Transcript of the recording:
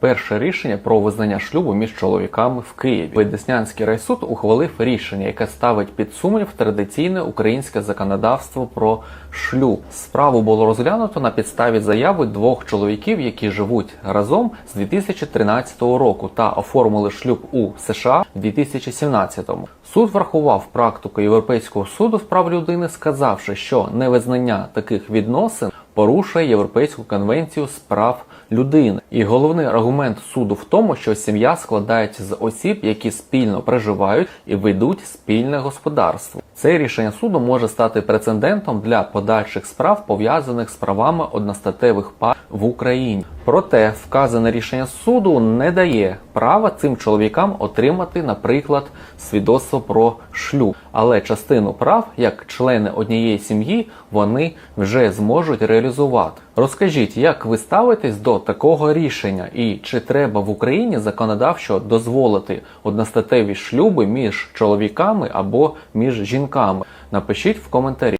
Перше рішення про визнання шлюбу між чоловіками в Києві. Ведеснянський райсуд ухвалив рішення, яке ставить під сумнів традиційне українське законодавство про шлюб. Справу було розглянуто на підставі заяви двох чоловіків, які живуть разом з 2013 року та оформили шлюб у США в 2017. Суд врахував практику Європейського суду з прав людини, сказавши, що невизнання таких відносин порушує Європейську конвенцію з прав людини. І головний аргумент суду в тому, що сім'я складається з осіб, які спільно проживають і ведуть спільне господарство. Це рішення суду може стати прецедентом для подальших справ, пов'язаних з правами одностатевих пар в Україні. Проте вказане рішення суду не дає права цим чоловікам отримати, наприклад, свідоцтво про шлюб. Але частину прав, як члени однієї сім'ї, вони вже зможуть реалізувати. Розкажіть, як ви ставитесь до такого рішення, і чи треба в Україні законодавчо дозволити одностатеві шлюби між чоловіками або між жінками? Напишіть в коментарі.